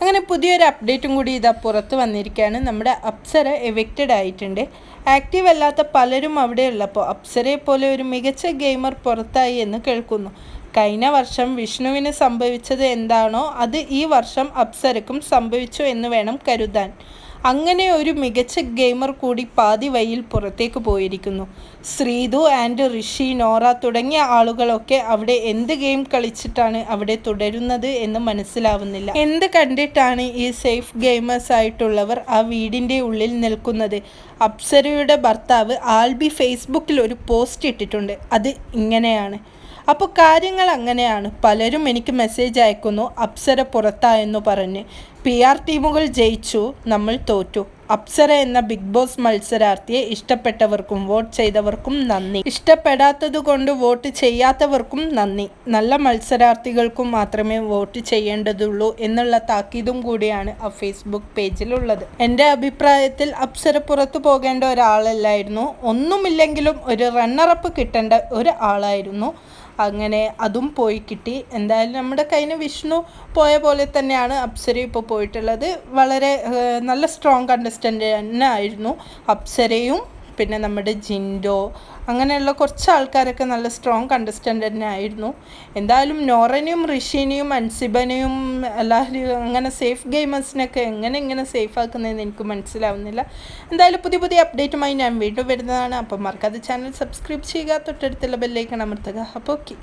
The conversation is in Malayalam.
അങ്ങനെ പുതിയൊരു അപ്ഡേറ്റും കൂടി ഇതാ പുറത്ത് വന്നിരിക്കുകയാണ്. നമ്മുടെ അപ്സര എവിക്റ്റഡ് ആയിട്ടുണ്ട്. ആക്റ്റീവ് അല്ലാത്ത പലരും അവിടെ ഉള്ളപ്പോൾ അപ്സരയെ പോലെ ഒരു മികച്ച ഗെയിമർ പുറത്തായി എന്ന് കേൾക്കുന്നു. കഴിഞ്ഞ വർഷം വിഷ്ണുവിന് സംഭവിച്ചത് എന്താണോ അത് ഈ വർഷം അപ്സരക്കും സംഭവിച്ചു എന്ന് വേണം കരുതാൻ. അങ്ങനെ ഒരു മികച്ച ഗെയിമർ കൂടി പാതി വഴിയിൽ പുറത്തേക്ക് പോയിരിക്കുന്നു. ശ്രീതു ആൻഡ് ഋഷി നോറ തുടങ്ങിയ ആളുകളൊക്കെ അവിടെ എന്ത് ഗെയിം കളിച്ചിട്ടാണ് അവിടെ തുടരുന്നത് എന്ന് മനസ്സിലാവുന്നില്ല. എന്ത് കണ്ടിട്ടാണ് ഈ സേഫ് ഗെയിമേഴ്സ് ആയിട്ടുള്ളവർ ആ വീടിന്റെ ഉള്ളിൽ നിൽക്കുന്നത്? അപ്സരയുടെ ഭർത്താവ് ആൽബി ഫേസ്ബുക്കിൽ ഒരു പോസ്റ്റ് ഇട്ടിട്ടുണ്ട്. അത് ഇങ്ങനെയാണ്. അപ്പോൾ കാര്യങ്ങൾ അങ്ങനെയാണ്. പലരും എനിക്ക് മെസ്സേജ് അയക്കുന്നു. അപ്സര പുറത്തായെന്നു പറഞ്ഞ്. പി ആർ ടീമുകൾ ജയിച്ചു നമ്മൾ തോറ്റു. അപ്സര എന്ന ബിഗ് ബോസ് മത്സരാർത്ഥിയെ ഇഷ്ടപ്പെട്ടവർക്കും വോട്ട് ചെയ്തവർക്കും നന്ദി. ഇഷ്ടപ്പെടാത്തത് കൊണ്ട് വോട്ട് ചെയ്യാത്തവർക്കും നന്ദി. നല്ല മത്സരാർത്ഥികൾക്കും മാത്രമേ വോട്ട് ചെയ്യേണ്ടതുള്ളൂ എന്നുള്ള താക്കീതും കൂടിയാണ് ആ ഫേസ്ബുക്ക് പേജിലുള്ളത്. എന്റെ അഭിപ്രായത്തിൽ അപ്സര പുറത്തു പോകേണ്ട ഒരാളല്ലായിരുന്നു. ഒന്നുമില്ലെങ്കിലും ഒരു റണ്ണറപ്പ് കിട്ടേണ്ട ഒരു ആളായിരുന്നു. അങ്ങനെ അതും പോയി കിട്ടി. എന്തായാലും നമ്മുടെ കയ്യിൽ വിഷ്ണു പോയ പോലെ തന്നെയാണ് അപ്സര ഇപ്പോൾ പോയിട്ടുള്ളത്. വളരെ നല്ല സ്ട്രോങ് കണ്ടസ്റ്റന്റ് തന്നെ ആയിരുന്നു അപ്സരയും. പിന്നെ നമ്മുടെ ജിൻഡോ അങ്ങനെയുള്ള കുറച്ച് ആൾക്കാരൊക്കെ നല്ല സ്ട്രോങ് കണ്ടസ്റ്റന്റ് തന്നെ ആയിരുന്നു. എന്തായാലും നോറനെയും ഋഷിനെയും അൻസിബനെയും എല്ലാവരും അങ്ങനെ സേഫ് ഗെയിമേഴ്സിനൊക്കെ എങ്ങനെ ഇങ്ങനെ സേഫ് ആക്കുന്നതെന്ന് എനിക്ക് മനസ്സിലാവുന്നില്ല. എന്തായാലും പുതിയ പുതിയ അപ്ഡേറ്റുമായി ഞാൻ വീണ്ടും വരുന്നതാണ്. അപ്പം മറക്കാതെ ചാനൽ സബ്സ്ക്രൈബ് ചെയ്യുക. തൊട്ടടുത്തുള്ള ബെല്ലേക്കാണ് അമർത്തുക. അപ്പോൾ ഓക്കെ